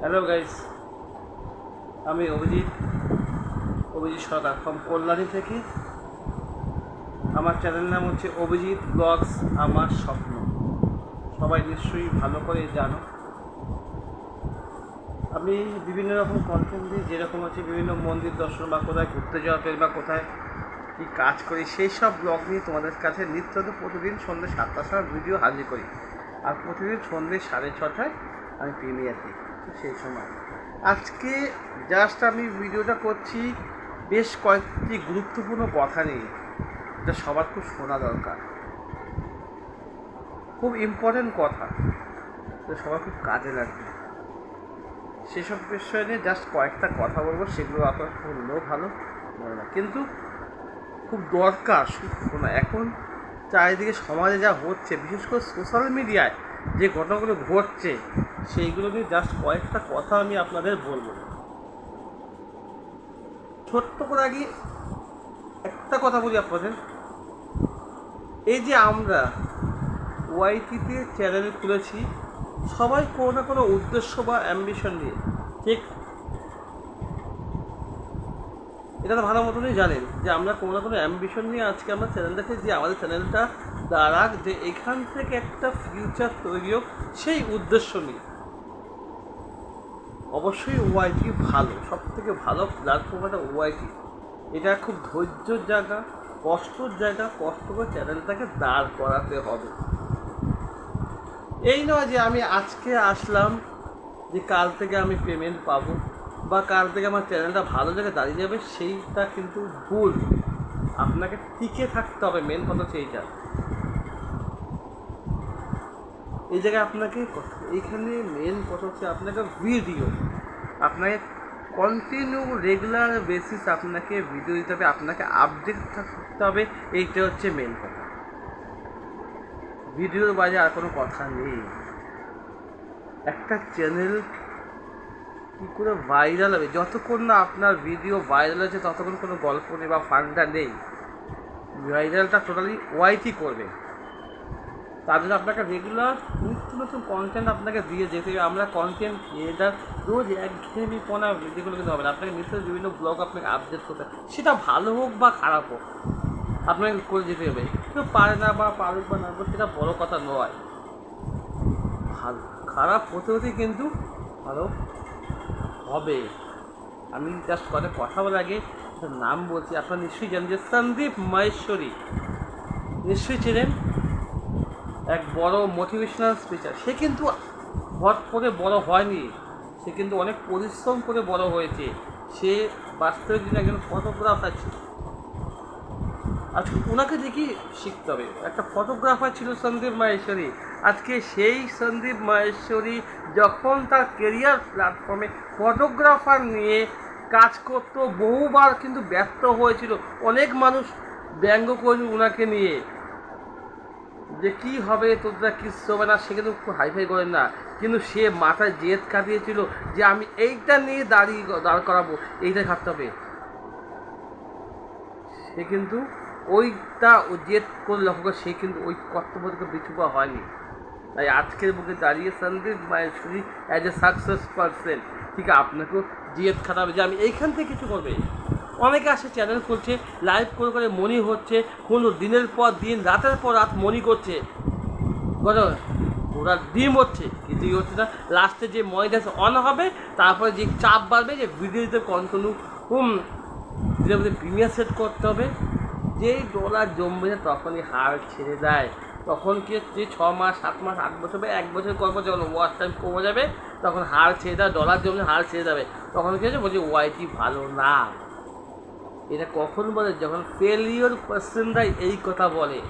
Hello guys আমি Abhijit. Abhijit Sarkar from Kalyani থেকে। আমার চ্যানেল নাম হচ্ছে অভিজিৎ ব্লগস আমার স্বপ্ন। সবাই নিশ্চয়ই ভালো করে জানো। আমি বিভিন্ন রকম কন্টেন্ট দিই, যেরকম হচ্ছে বিভিন্ন মন্দির দর্শন বা কোথায় ঘুরতে যাওয়া বা কোথায় কী কাজ করি, সেই সব ব্লগ নিয়ে তোমাদের কাছে নিত্য তো প্রতিদিন সন্ধ্যে সাতটার সময় ভিডিও হাজির করি। আর প্রতিদিন সন্ধ্যে সাড়ে ছটায় আমি প্রিমিয়ার দিই। সেই সময়। আজকে জাস্ট আমি ভিডিওটা করছি বেশ কয়েকটি গুরুত্বপূর্ণ কথা নিয়ে যেটা সবার খুব শোনা দরকার। খুব ইম্পর্ট্যান্ট কথা তো সবার খুব কাজে লাগবে। সেসব বিষয় নিয়ে জাস্ট কয়েকটা কথা বলব, সেগুলো আপনার শুনলেও ভালো নয় না কিন্তু খুব দরকার শুধু এখন চারিদিকে সমাজে যা হচ্ছে, বিশেষ করে সোশ্যাল মিডিয়ায় যে ঘটনাগুলো ঘটছে, সেইগুলো নিয়ে জাস্ট কয়েকটা কথা আমি আপনাদের বলব। ছোট্ট করে আগে একটা কথা বলি আপনাদের। এই যে আমরা ওয়াইটিতে চ্যানেল খুলেছি, সবাই কোনো না কোনো উদ্দেশ্য বা অ্যাম্বিশন নিয়ে, ঠিক? এটা তো ভালো মতনই জানেন যে আমরা কোনো না কোনো অ্যাম্বিশন নিয়ে আজকে আমরা চ্যানেলটাকে যে আমাদের চ্যানেলটা দ্বারা যে এখান থেকে একটা ফিউচার তৈরি হোক সেই উদ্দেশ্য নিয়ে। অবশ্যই ওয়াইটি ভালো সব থেকে ভালো প্ল্যাটফর্ম একটা ওয়াইটি এটা খুব ধৈর্যর জায়গা, কষ্টর জায়গা, কষ্ট করে চ্যানেলটাকে দাঁড় করাতে হবে। এই নয় যে আমি আজকে আসলাম যে কাল থেকে আমি পেমেন্ট পাবো বা কাল থেকে আমার চ্যানেলটা ভালো জায়গায় দাঁড়িয়ে যাবে, সেইটা কিন্তু ভুল। আপনাকে টিকে থাকতে হবে মেন কথা হচ্ছে এইটা এই জায়গায় আপনাকে এইখানে মেন কথা হচ্ছে আপনাকে ভিডিও আপনাকে কন্টিনিউ রেগুলার বেসিস আপনাকে ভিডিও দিতে হবে, আপনাকে আপডেট থাকতে হবে, এইটা হচ্ছে মেন কথা। ভিডিওর বাইরে আর কোনো কথা নেই। একটা চ্যানেল কী করে ভাইরাল হবে? যতক্ষণ না আপনার ভিডিও ভাইরাল হচ্ছে ততক্ষণ কোনো গল্প নেই বা ফান্ডা নেই। ভাইরালটা টোটালি ওয়াইটি করবে। তার জন্য আপনাকে রেগুলার নিত্য নতুন কন্টেন্ট আপনাকে দিয়ে যেতে হবে। আমরা কন্টেন্ট ক্রিয়েটার রোজ একঘেয়েমি পনা ভিডিওগুলো কিন্তু হবে না। আপনাকে নিত্য বিভিন্ন ব্লগ আপনাকে আপডেট করতে সেটা ভালো হোক বা খারাপ হোক, আপনাকে করে যেতে হবে। কেউ পারে না বা পারুক বা না সেটা বড় কথা নয়। ভালো, খারাপ হতে হতে কিন্তু ভালো হবে। আমি জাস্ট কটা কথা বলার আগে নাম বলছি। আপনারা নিশ্চয়ই জানেন যে সন্দীপ মহেশ্বরী। নিশ্চয়ই চেনেন? এক বড় মোটিভেশনাল স্পিচার সে কিন্তু হট করে বড় হয়নি। সে কিন্তু অনেক পরিশ্রম করে বড় হয়েছে। সে বাস্তবিক দিনে একজন ফটোগ্রাফার ছিল। আজকে ওনাকে দেখি শিখতে হবে। একটা ফটোগ্রাফার ছিল সন্দীপ মাহেশ্বরী। আজকে সেই সন্দীপ মাহেশ্বরী যখন তার কেরিয়ার প্ল্যাটফর্মে ফটোগ্রাফার নিয়ে কাজ করত, বহুবার কিন্তু ব্যর্থ হয়েছিল। অনেক মানুষ ব্যঙ্গ করে ওনাকে নিয়ে। যে কি হবে তোদের কিচ্ছু হবে না, সে কিন্তু খুব হাইফাই করেন না। কিন্তু সে মাথায় জেদ কাটিয়েছিল যে আমি এইটা নিয়ে দাঁড়িয়ে দাঁড় করাবো এইটা খাটতে হবে। সে কিন্তু ওইটা ও জেদ করে লক্ষ্য করে সে কিন্তু ওই কর্তব্য থেকে পিছু পা হয়নি। তাই আজকের বুকে দাঁড়িয়ে Sandeep Maheshwari as a success person ঠিক আপনাকেও জেদ খাটাবে যে আমি এইখান থেকে কিছু করবে। অনেকে আসে চ্যানেল করছে লাইভ করে করে মনি হচ্ছে, কোনো দিনের পর দিন, রাতের পর রাত মনি করছে। ওরা ডিম হচ্ছে, কিন্তু কিছুই হচ্ছে না লাস্টে যে ময়দাস অন হবে, তারপরে যে চাপ বাড়বে, যে ভিডিও দিতে কন্টিনিউ হুম ধীরে প্রিমিয়ার সেট করতে হবে। যেই ডলার জমবে তখনই হার ছেড়ে দেয়। তখন কি যে ছ মাস, সাত মাস, আট বছর বা এক বছর পর যখন ওয়াচ টাইম কমে যাবে, তখন হার ছেড়ে দেয় ডলার জমলে হার ছেড়ে যাবে তখন কি হচ্ছে, বলছে ওয়াইটি ভালো না। এটা কখন বলে? যখন ফেলিওর পার্সনরাই এই কথা বলে।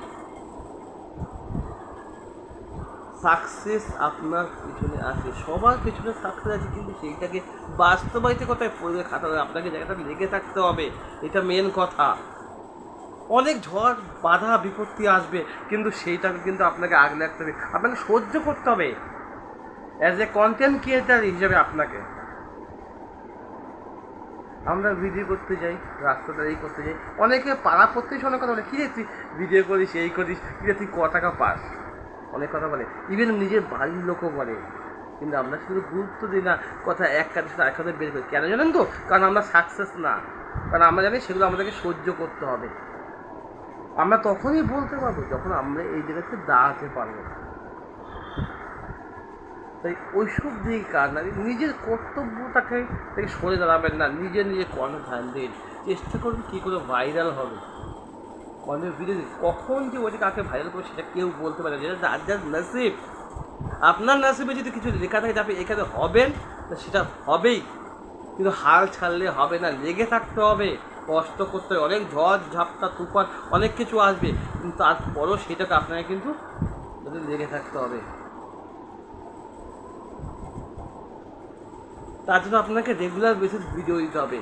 সাকসেস আপনার পিছনে আছে। সবার পিছনে সাকসেস আছে, কিন্তু সেইটাকে বাস্তবায়িত কথায়? পড়ে খাতে আপনাকে জায়গাটা লেগে থাকতে হবে। এটা মেন কথা। অনেক ঝড়, বাধা, বিপত্তি আসবে, কিন্তু সেইটাকে কিন্তু আপনাকে আগলে রাখতে হবে। আপনাকে সহ্য করতে হবে। অ্যাজ এ কন্টেন্ট ক্রিয়েটার হিসেবে আপনাকে। আমরা ভিডিও করতে যাই, রাস্তাটা এই করতে যাই। অনেকে পাড়া প্রত্যেক অনেক কথা বলে কী রে তুই ভিডিও করিস, এই করিস কী রে তুই ক টাকা পাস? অনেক কথা বলে। ইভেন নিজের বাড়ির লোকও বলে, কিন্তু আমরা শুধু গুরুত্ব দিই না, কথা এক কাজের সাথে এক কথা বের করি। কেন জানেন তো? কারণ আমরা সাকসেস না। কারণ আমরা জানি সেগুলো আমাদেরকে সহ্য করতে হবে। আমরা তখনই বলতে পারব যখন আমরা এই জায়গাতে দাঁড়াতে পারব তাই ওইসব দিকে কাজ না। নিজের কর্তব্যটাকে থেকে সরে দাঁড়াবেন না, নিজে নিজে কর্মে ধ্যান দিন। চেষ্টা করুন কী করে ভাইরাল হবে। কর্মের দিন। কখন যে ওইটা কাকে ভাইরাল করবে সেটা কেউ বলতে পারে যেটা যার যার নসিব। আপনার নাসিবে যদি কিছু লেখা থাকে যে আপনি এখানে হবেন, তো সেটা হবেই। কিন্তু হাল ছাড়লে হবে না, লেগে থাকতে হবে। কষ্ট করতে হবে। অনেক ঝড়, ঝাপটা, তুফান, অনেক কিছু আসবে। কিন্তু তারপরও সেটাকে আপনাকে কিন্তু লেগে থাকতে হবে। তার জন্য আপনাকে রেগুলার বেসিস ভিডিও দিতে হবে।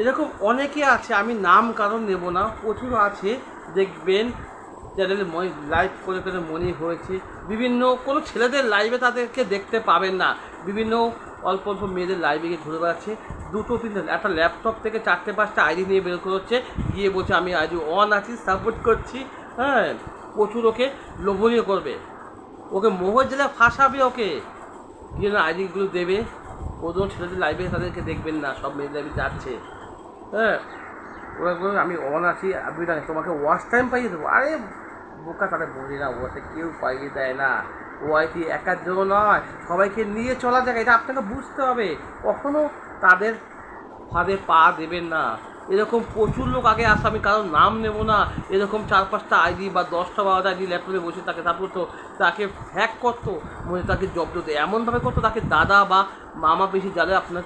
এরকম অনেকে আছে, আমি নাম কারণ নেব না, প্রচুর আছে, দেখবেন চ্যানেলে লাইভ করে করে মনে হয়েছে। বিভিন্ন, কোনো ছেলেদের লাইভে তাদেরকে দেখতে পাবেন না। বিভিন্ন অল্প অল্প মেয়েদের লাইভে গিয়ে ঘুরে বেড়াচ্ছে। দুটো, তিনটে, একটা ল্যাপটপ থেকে চারটে, পাঁচটা আইডি নিয়ে বের করছে, গিয়ে বলছে, আমি আইডি অন আছি সাপোর্ট করছি। হ্যাঁ প্রচুর ওকে লোভনীয় করবে। ওকে মোহর জেলা ফাঁসাবে ওকে। গিয়ে না আইডিগুলো দেবে। কোনো ছেলেদের লাইভে তাদেরকে দেখবেন না, সব মেয়েদের লাইভে যাচ্ছে। হ্যাঁ ওরা বলবে, আমি অন আছি, আমি তোমাকে ওয়াচ টাইম পাইয়ে দেবো। আরে, বোকা তাদের বলি না, ওতে কেউ পাইয়ে দেয় না। ওয়াইটি একার জন্য নয়, সবাইকে নিয়ে চলা যায় এটা আপনাকে বুঝতে হবে। কখনো তাদের ফাঁদে পা দেবেন না। এরকম প্রচুর লোক আগে আসে, আমি কারোর নাম নেব না। এরকম চার পাঁচটা আইডি বা দশটা বারোটা আইডি ল্যাপটপে বসে তাকে তারপর তো তাকে হ্যাক করতো মানে তাকে জব্দ দিত। এমনভাবে করতো, তাকে দাদা বা মামা বেশি জালে আপনার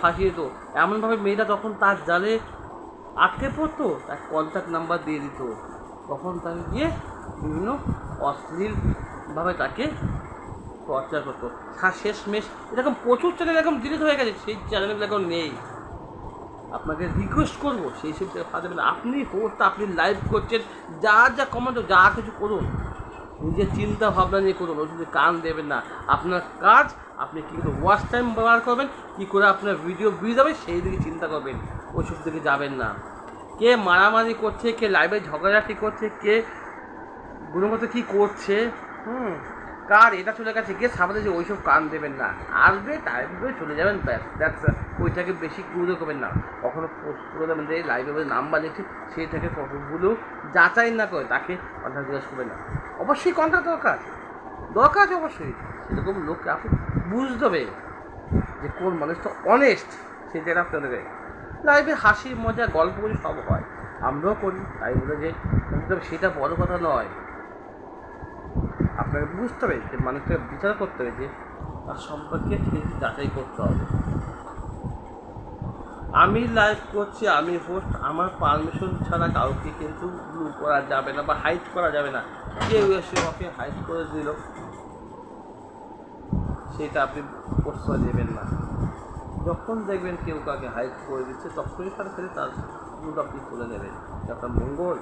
ফাঁসিয়ে দিত। এমনভাবে মেয়েরা তখন তার জালে আটকে পড়তো, তার কন্ট্যাক্ট নাম্বার দিয়ে দিত। তখন তাকে গিয়ে বিভিন্ন অশ্লীলভাবে তাকে টর্চার করতো। তার শেষমেশ, এরকম প্রচুর চ্যানেল এরকম ডিলিট হয়ে গেছে, সেই চ্যানেলগুলো এখন নেই। আপনাকে রিকোয়েস্ট করব, সেই সব দেবেন আপনি হোস্ট আপনি লাইভ করছেন, যা যা কমেন্ট যা কিছু করুন। নিজের চিন্তা ভাবনা নিয়ে করুন শুধু কান দেবেন না। আপনার কাজ, আপনি কী করে ওয়াচ টাইম ব্যবহার করবেন, কী করে আপনার ভিডিও ভিউ যাবে, সেই দিকে চিন্তা করবেন। ওইসব দিকে যাবেন না। কে মারামারি করছে, কে লাইভে ঝগড়াঝাটি করছে, কে গুণগত কী করছে, হুম। কার? এটা চলে গেছে গিয়ে সামনে যে ওইসব কান দেবেন না। আসবে টাইমে চলে যাবেন, ব্যাস দ্যাটস ওইটাকে বেশি গুরুত্ব করবেন না। কখনো দেবেন যে লাইভে নাম্বার লিখছে সেইটাকে কতগুলো যাচাই না করে তাকে কন্ট্যাক্ট জিজ্ঞাসা করবেন না। অবশ্যই কন্ট্যাক্ট দরকার। দরকার আছে অবশ্যই। সেরকম লোককে আপনি বুঝতে হবে যে কোন মানুষটা অনেস্ট সেটা আপনাদের লাইভে হাসি, মজা, গল্প করি সব হয়। আমরাও করি, তাই বলে যে সেটা বড় কথা নয়। আপনাকে বুঝতে হবে যে মানুষকে বিচার করতে হবে যে তার সম্পর্কে যাচাই করতে হবে। আমি লাইভ করছি, আমি হোস্ট আমার পারমিশন ছাড়া কাউকে কিন্তু ব্লু করা যাবে না বা হাইড করা যাবে না। কেউ এসে ওকে হাইড করে দিল, সেটা আপনি প্রশ্রয় দেবেন না। যখন দেখবেন কেউ কাকে হাইড করে দিচ্ছে, তখনই তার সাথে তার ব্লুটা আপনি তুলে নেবেন। আপনার মঙ্গল।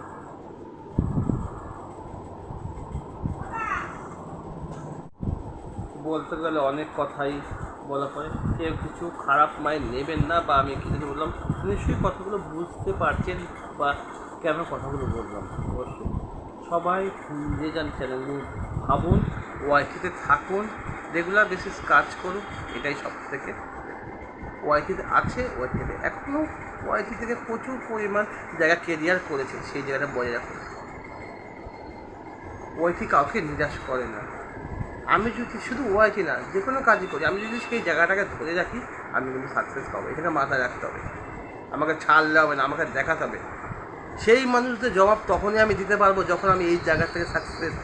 বলতে গেলে অনেক কথাই বলা পরে কেউ কিছু খারাপ মাইন্ড নেবেন না বা আমি কিছু বললাম, নিশ্চয়ই কথাগুলো বুঝতে পারছেন বা কেন কথাগুলো বললাম? অবশ্যই। সবাই যে যান চ্যানেল নিয়ে ভাবুন ওয়াইটিতে থাকুন রেগুলার বেসিস কাজ করুন এটাই সব থেকে ওয়াইটিতে আছে ওয়াইটিতে এখনও ওয়াইটি থেকে প্রচুর পরিমাণ জায়গা কেরিয়ার করেছে, সেই জায়গাটা বজায় রাখুন। ওয়াইটি কাউকে নিরাশ করে না। আমি যদি শুধু ওয়াইটি না, যে কোনো কাজই করি, আমি যদি সেই জায়গাটাকে ধরে রাখি, আমি কিন্তু সাকসেস পাবো। এখানে মাথায় রাখতে হবে। আমাকে ছাড়লে হবে না, আমাকে দেখাতে হবে। সেই মানুষদের জবাব তখনই আমি দিতে পারব যখন আমি এই জায়গা থেকে সাকসেস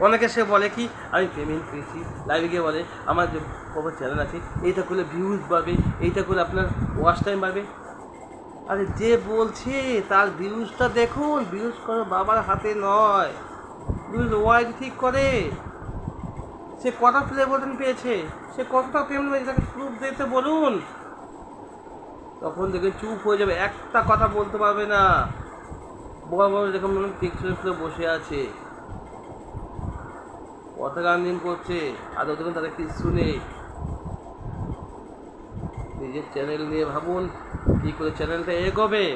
অনেকে সে বলে কি, আমি পেমেন্ট পেয়েছি লাইভে গিয়ে বলে, আমার যে খবর চ্যানেল আছে, এইটা করলে ভিউজ বাড়বে, এইটা করলে আপনার ওয়াচ টাইম বাড়বে। আরে যে বলছে, তার ভিউজটা দেখুন। ভিউজ করো বাবার হাতে নয়। ভিউজ ওয়াইড ঠিক করে। সে কটা প্লে বাটন পেয়েছে? সে কতটা পেমেন্ট পেয়েছে? তাকে প্রুফ দিতে বলুন। তখন দেখে চুপ হয়ে যাবে, একটা কথা বলতে পারবে না। বড় বড় দেখুন মনে পিছনে ফিরে বসে আছে। কথা গান দিন করছে, আর দেখুন তাদের কিছু নেই। নিজের চ্যানেল নিয়ে ভাবুন, কী করে চ্যানেলটা এগোবে।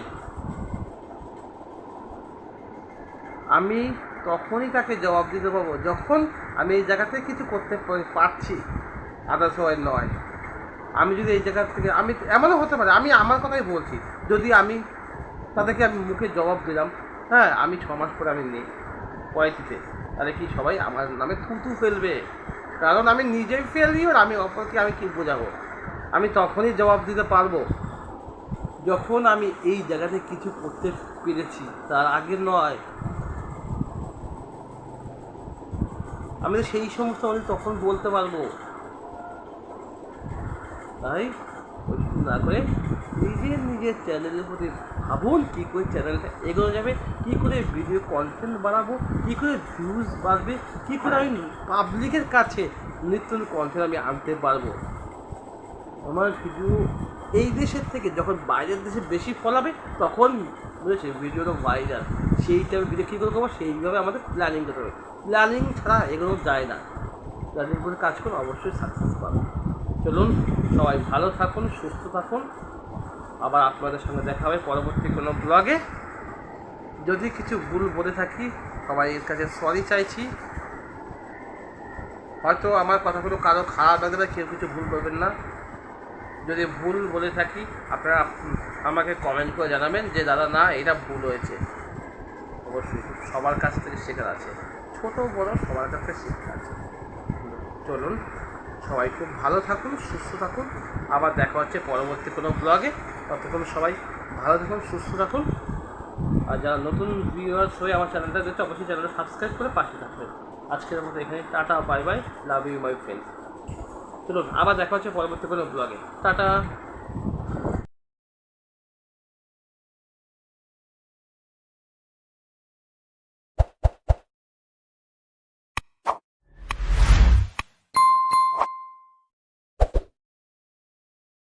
আমি তখনই তাকে জবাব দিতে পারব, যখন আমি এই জায়গাতে কিছু করতে পারছি। আদার্স ওয়াই নয়। আমি যদি এই জায়গা থেকে আমি এমনও হতে পারে, আমি আমার কথাই বলছি, যদি আমি তাদেরকে আমি মুখে জবাব দিলাম হ্যাঁ আমি ছ মাস পরে আমি নেই। পয়সিতে তাহলে কি সবাই আমার নামে থুতু ফেলবে? কারণ আমি নিজেই ফেলিওর আমি অপরকে আমি কি বোঝাবো? আমি তখনই জবাব দিতে পারব। যখন আমি এই জায়গাতে কিছু করতে পেরেছি, তার আগে নয়। আমি তো সেই সমস্ত আমি তখন বলতে পারব। তাই? না করে নিজের নিজের চ্যানেলের প্রতি ভাবুন, কী করে চ্যানেলটা এগোনো যাবে, কী করে ভিডিও কন্টেন্ট বাড়াবো কী করে ভিউজ বাড়বে, কী করে আমি পাবলিকের কাছে নিত্য কন্টেন্ট আমি আনতে পারব। আমার ভিডিও এই দেশের থেকে যখন বাইরের দেশে বেশি ফলাবে, তখন বুঝেছে ভিডিওটা ভাইরাল সেইটা ভিডিও কী করে করব? সেইভাবে আমাদের প্ল্যানিং করতে হবে। প্ল্যানিং ছাড়া এগোনো যায় না। প্ল্যানিং করে কাজ করুন অবশ্যই সাকসেস পাবে। চলুন, সবাই ভালো থাকুন, সুস্থ থাকুন। আবার আপনাদের সঙ্গে দেখা হবে পরবর্তী কোনো ব্লগে যদি কিছু ভুল বলে থাকি, সবাই এর কাছে সরি চাইছি। হয়তো আমার কথাগুলো কারও খারাপ লাগবে কেউ কিছু ভুল করবেন না। যদি ভুল বলে থাকি, আপনারা আমাকে কমেন্ট করে জানাবেন যে, দাদা, না, এটা ভুল হয়েছে। অবশ্যই, সবার কাছ থেকে শেখার আছে। ছোট, বড়, সবার কাছ থেকে শেখার আছে। চলুন, সবাই খুব ভালো থাকুন, সুস্থ থাকুন। আবার দেখা হচ্ছে পরবর্তী কোনো ব্লগে ততক্ষণ সবাই ভালো থাকুন, সুস্থ থাকুন। আর যারা নতুন ভিউয়ার্স হয়ে আমার চ্যানেলটা দেখছে, অবশ্যই চ্যানেলটা সাবস্ক্রাইব করে পাশে থাকবেন। আজকের মতো এখানে, tata bye bye love you my friend চলুন আবার দেখা হচ্ছে পরবর্তী কোনো ব্লগে টাটা!